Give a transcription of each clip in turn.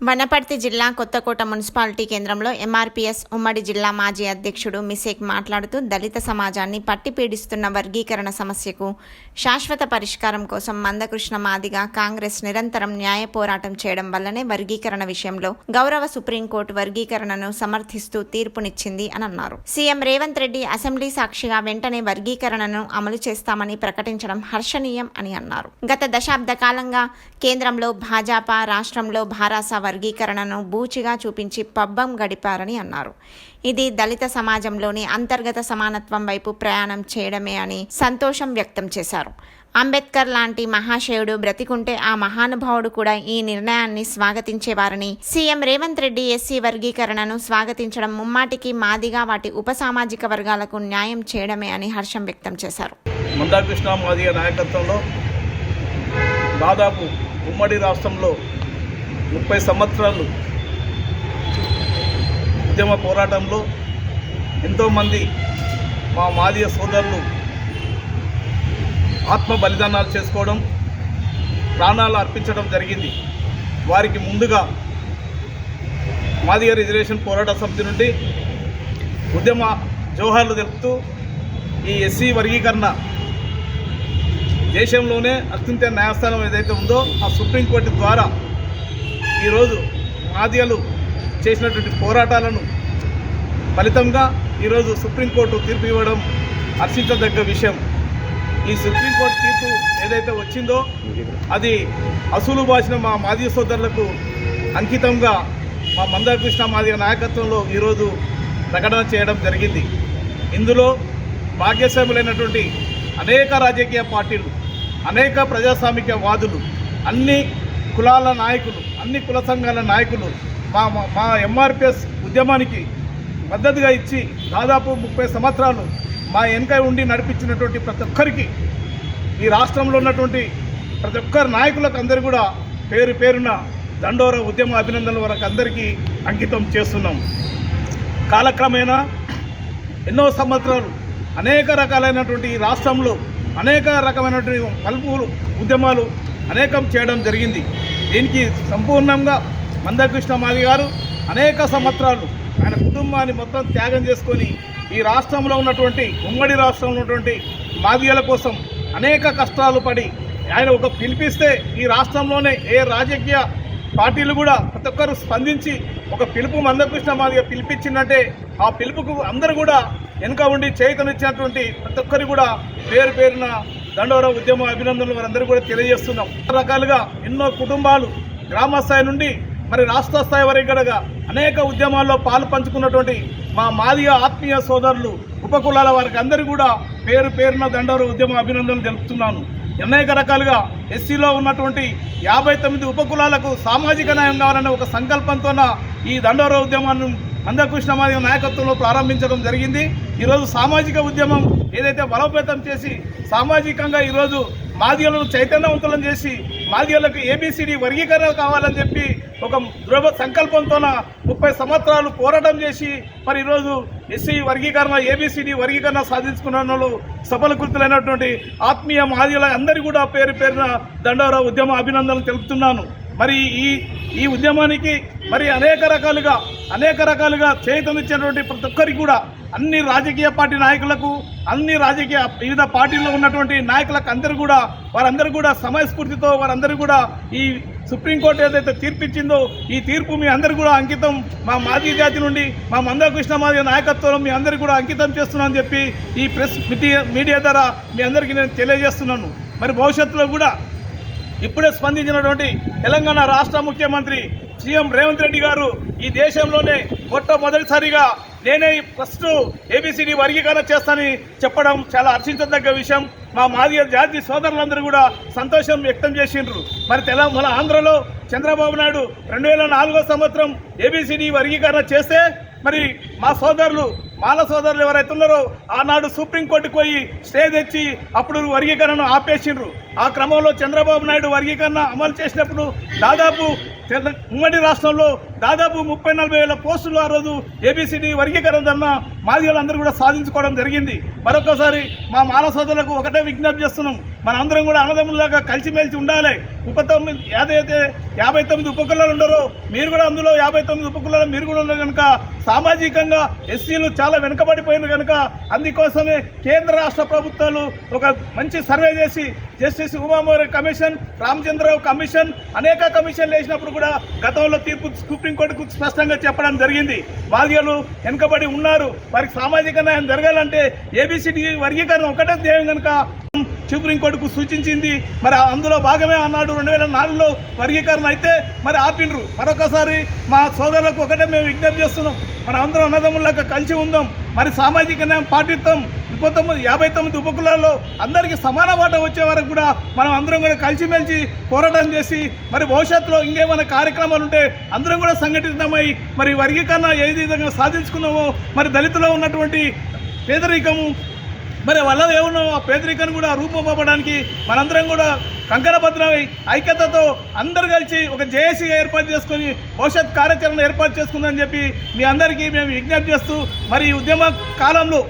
వనపర్తి జిల్లా కొత్తకోట మున్సిపాలిటీ కేంద్రంలో ఎంఆర్పీఎస్ ఉమ్మడి జిల్లా మాజీ అధ్యక్షుడు మిసేక్ మాట్లాడుతూ దళిత సమాజాన్ని పట్టిపీడిస్తున్న వర్గీకరణ సమస్యకు శాశ్వత పరిష్కారం కోసం మందకృష్ణ మాదిగా కాంగ్రెస్ నిరంతరం న్యాయ పోరాటం చేయడం వల్లనే వర్గీకరణ విషయంలో గౌరవ సుప్రీంకోర్టు వర్గీకరణను సమర్థిస్తూ తీర్పునిచ్చింది అని అన్నారు. సీఎం రేవంత్ రెడ్డి అసెంబ్లీ సాక్షిగా వెంటనే వర్గీకరణను అమలు చేస్తామని ప్రకటించడం హర్షణీయం అని అన్నారు. గత దశాబ్ద కాలంగా కేంద్రంలో భాజపా రాష్ట్రంలో భారాసా వర్గీకరణను బూచిగా చూపించి పబ్బం గడిపారని అన్నారు. ఇది దళిత సమాజంలోని అంతర్గత సమానత్వం వైపు ప్రయాణం చేయడమే అని సంతోషం వ్యక్తం చేశారు. అంబేద్కర్ లాంటి మహాశయుడు బ్రతికుంటే ఆ మహానుభావుడు కూడా ఈ నిర్ణయాన్ని స్వాగతించేవారని సీఎం రేవంత్ రెడ్డి ఎస్సీ వర్గీకరణను స్వాగతించడం ముమ్మాటికి మాదిగా వాటి ఉపసామాజిక వర్గాలకు న్యాయం చేయడమే అని హర్షం వ్యక్తం చేశారు. మందాకృష్ణ మాదిగ నాయకత్వంలో దాదాపు ఉమ్మడి రాష్ట్రంలో ముప్పై సంవత్సరాలు ఉద్యమ పోరాటంలో ఎంతోమంది మా మాదీయ సోదరులు ఆత్మ బలిదానాలు చేసుకోవడం ప్రాణాలు అర్పించడం జరిగింది. వారికి ముందుగా మాదిగ రిజర్వేషన్ పోరాట సమితి నుండి ఉద్యమ జోహార్లు తెలుపుతూ ఈ ఎస్సీ వర్గీకరణ దేశంలోనే అత్యంత న్యాయస్థానం ఏదైతే ఉందో ఆ సుప్రీంకోర్టు ద్వారా ఈరోజు మాదిగలు చేసినటువంటి పోరాటాలను ఫలితంగా ఈరోజు సుప్రీంకోర్టు తీర్పు ఇవ్వడం హర్షించదగ్గ విషయం. ఈ సుప్రీంకోర్టు తీర్పు ఏదైతే వచ్చిందో అది అసూలు బాసిన మా మాదిగ సోదరులకు అంకితంగా మా మందాకృష్ణ మాదిగ నాయకత్వంలో ఈరోజు ప్రకటన చేయడం జరిగింది. ఇందులో భాగ్యస్వాములైనటువంటి అనేక రాజకీయ పార్టీలు అనేక ప్రజాస్వామిక వాదులు అన్ని కులాల నాయకులు అన్ని కుల సంఘాల నాయకులు మా మా- మా ఎంఆర్పిఎస్ ఉద్యమానికి మద్దతుగా ఇచ్చి దాదాపు ముప్పై సంవత్సరాలు మా వెనుక ఉండి నడిపించినటువంటి ప్రతి ఒక్కరికి ఈ రాష్ట్రంలో ఉన్నటువంటి ప్రతి ఒక్కరి నాయకులకు అందరు కూడా పేరు పేరున దండోర ఉద్యమ అభినందనల వరకు అందరికీ అంకితం చేస్తున్నాం. కాలక్రమేణా ఎన్నో సంవత్సరాలు అనేక రకాలైనటువంటి ఈ రాష్ట్రంలో అనేక రకమైనటువంటి పలుపులు ఉద్యమాలు అనేకం చేయడం జరిగింది. దీనికి సంపూర్ణంగా మందకృష్ణ మాది గారు అనేక సంవత్సరాలు ఆయన కుటుంబాన్ని మొత్తం త్యాగం చేసుకొని ఈ రాష్ట్రంలో ఉన్నటువంటి ఉమ్మడి రాష్ట్రంలో ఉన్నటువంటి మాదిగల కోసం అనేక కష్టాలు పడి ఆయన ఒక పిలిపిస్తే ఈ రాష్ట్రంలోనే ఏ రాజకీయ పార్టీలు కూడా ప్రతి ఒక్కరు స్పందించి ఒక పిలుపు మందకృష్ణ మాదిగా పిలిపించిందంటే ఆ పిలుపుకు అందరూ కూడా వెనుక ఉండి చేతనిచ్చినటువంటి ప్రతి ఒక్కరు కూడా పేరు పేరున దండోర ఉద్యమ అభినందనలు వారందరూ కూడా తెలియజేస్తున్నాం. రకాలుగా ఎన్నో కుటుంబాలు గ్రామస్థాయి నుండి మరి రాష్ట్ర స్థాయి వరకు కూడా అనేక ఉద్యమాల్లో పాలు పంచుకున్నటువంటి మా మాదిగ ఆత్మీయ సోదరులు ఉపకులాల వారికి అందరూ కూడా పేరు పేరున దండోర ఉద్యమ అభినందనలు తెలుపుతున్నాను. అనేక రకాలుగా ఎస్సీలో ఉన్నటువంటి యాభై తొమ్మిది ఉపకులాలకు సామాజిక న్యాయం కావాలనే ఒక సంకల్పంతోన ఈ దండోర ఉద్యమాన్ని మందకృష్ణ మాదిగ నాయకత్వంలో ప్రారంభించడం జరిగింది. ఈరోజు సామాజిక ఉద్యమం ఏదైతే బలోపేతం చేసి సామాజికంగా ఈరోజు మాదిగలను చైతన్యవంతులను చేసి మాదిగలకు ఏబిసిడి వర్గీకరణ కావాలని చెప్పి ఒక దృఢ సంకల్పంతోన ముప్పై సంవత్సరాలు పోరాటం చేసి మరి ఈరోజు ఎస్సీ వర్గీకరణ ఏబిసిడి వర్గీకరణ సాధించుకున్న వాళ్ళు సఫలకృతులైనటువంటి ఆత్మీయ మాదిగల అందరి కూడా పేరు పేరున దండోర ఉద్యమ అభినందనలు తెలుపుతున్నాను. మరి ఈ ఈ ఉద్యమానికి మరి అనేక రకాలుగా అనేక రకాలుగా చేతనిచ్చినటువంటి ప్రతి ఒక్కరికి కూడా అన్ని రాజకీయ పార్టీ నాయకులకు అన్ని రాజకీయ వివిధ పార్టీల్లో ఉన్నటువంటి నాయకులకు అందరూ కూడా వారందరూ కూడా సమయస్ఫూర్తితో వారందరూ కూడా ఈ సుప్రీంకోర్టు ఏదైతే తీర్పిచ్చిందో ఈ తీర్పు మీ అందరు కూడా అంకితం మా మాజీ జాతి నుండి మా మందకృష్ణ మాదిగ నాయకత్వంలో మీ అందరికీ కూడా అంకితం చేస్తున్నానని చెప్పి ఈ ప్రెస్ మీడియా మీడియా ద్వారా మీ అందరికీ నేను తెలియజేస్తున్నాను. మరి భవిష్యత్తులో కూడా ఇప్పుడే స్పందించినటువంటి తెలంగాణ రాష్ట్ర ముఖ్యమంత్రి సీఎం రేవంత్ రెడ్డి గారు ఈ దేశంలోనే మొట్టమొదటిసారిగా నేనే ఫస్ట్ ఏబిసిడి వర్గీకరణ చేస్తానని చెప్పడం చాలా హర్షించదగ్గ విషయం. మా మాదిగ జాతి సోదరులందరూ కూడా సంతోషం వ్యక్తం చేసిండ్రు. మరి తెలంగాణ ఆంధ్రలో చంద్రబాబు నాయుడు రెండు వేల నాలుగో సంవత్సరం ఏబిసిడి వర్గీకరణ చేస్తే మరి మా సోదరులు మాల సోదరులు ఎవరైతే ఉన్నారో ఆనాడు సుప్రీంకోర్టుకు పోయి స్టే తెచ్చి అప్పుడు వర్గీకరణను ఆపేసిండ్రు. ఆ క్రమంలో చంద్రబాబు నాయుడు వర్గీకరణ అమలు చేసినప్పుడు దాదాపు ఉమ్మడి రాష్ట్రంలో దాదాపు ముప్పై నలభై వేల పోస్టులు ఆ రోజు ఏబిసిడి వర్గీకరణ అన్న మాదిగలందరూ కూడా సాధించుకోవడం జరిగింది. మరొకసారి మా మాల సోదరులకు ఒకటే విజ్ఞప్తి చేస్తున్నాం. మన అందరం కూడా అన్నదమ్ములాగా కలిసిమెలిసి ఉండాలి. ముప్పై తొమ్మిది ఏదైతే యాభై తొమ్మిది ఉపకులాలు ఉండరో మీరు కూడా అందులో యాభై తొమ్మిది ఉపకులాలు మీరు కూడా ఉన్నారు కనుక సామాజికంగా ఎస్సీలు చాలా వెనుకబడిపోయినారు కనుక అందుకోసమే కేంద్ర రాష్ట్ర ప్రభుత్వాలు ఒక మంచి సర్వే చేసి జస్టిస్ ఉమామోరి కమిషన్ రామచంద్రరావు కమిషన్ అనేక కమిషన్లు వేసినప్పుడు కూడా గతంలో తీర్పు సుప్రీంకోర్టుకు స్పష్టంగా చెప్పడం జరిగింది. బాధ్యులు వెనుకబడి ఉన్నారు. వారికి సామాజిక న్యాయం జరగాలంటే ఏబిసిడి వర్గీకరణ ఒకటే ధ్యేయం కనుక. సుప్రీంకోర్టుకు సూచించింది. మరి అందులో భాగమే అన్నాడు. రెండు వేల నాలుగులో వర్గీకరణ అయితే మరి ఆపిండ్రు. మరొకసారి మా సోదరులకు ఒకటే మేము విజ్ఞప్తి చేస్తున్నాం. మన అందరం అన్నదమ్ములకు కలిసి ఉందాం. మరి సామాజిక న్యాయం పాటిస్తాం ముప్పై తొమ్మిది యాభై తొమ్మిది ఉపకులాల్లో అందరికీ సమాన వాట వచ్చే వరకు కూడా మనం అందరం కూడా కలిసిమెలిసి పోరాటం చేసి మరి భవిష్యత్తులో ఇంకేమైనా కార్యక్రమాలు ఉంటే అందరం కూడా సంఘటితమై మరి వర్గీకరణ ఏ విధంగా సాధించుకున్నామో మరి దళితులో ఉన్నటువంటి పేదరికము మరి వల్ల ఏమన్నా ఆ పేదరికాన్ని కూడా రూపొవ్వడానికి మనందరం కూడా కంకణబద్ధమై ఐక్యతతో అందరు కలిసి ఒక జేఏసీగా ఏర్పాటు చేసుకొని భవిష్యత్ కార్యాచరణ ఏర్పాటు చేసుకుందని చెప్పి మీ అందరికీ మేము విజ్ఞప్తి చేస్తూ మరి ఈ ఉద్యమ కాలంలో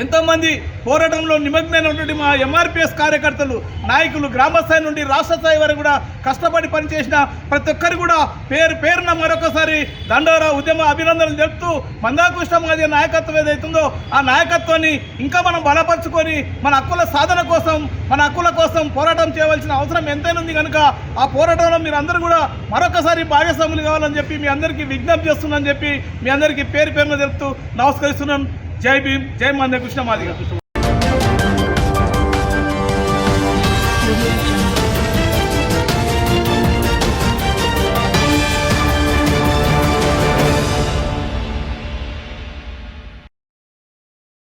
ఎంతోమంది పోరాటంలో నిమగ్నమైనటువంటి మా ఎంఆర్పిఎస్ కార్యకర్తలు నాయకులు గ్రామస్థాయి నుండి రాష్ట్ర స్థాయి వరకు కూడా కష్టపడి పనిచేసిన ప్రతి ఒక్కరు కూడా పేరు పేరున మరొకసారి దండోరా ఉద్యమ అభినందనలు చెప్తూ మందాకృష్ణ మాది నాయకత్వం ఏదైతుందో ఆ నాయకత్వాన్ని ఇంకా మనం బలపరుచుకొని మన హక్కుల సాధన కోసం మన హక్కుల కోసం పోరాటం చేయవలసిన అవసరం ఎంతైనా ఉంది కనుక ఆ పోరాటంలో మీరు అందరూ కూడా మరొకసారి భాగస్వాములు కావాలని చెప్పి మీ అందరికీ విజ్ఞప్తి చేస్తున్నానని చెప్పి మీ అందరికీ పేరు పేరున చెప్తూ నమస్కరిస్తున్నాను. జై భీమ్ జై మంద కృష్ణ మాదిగ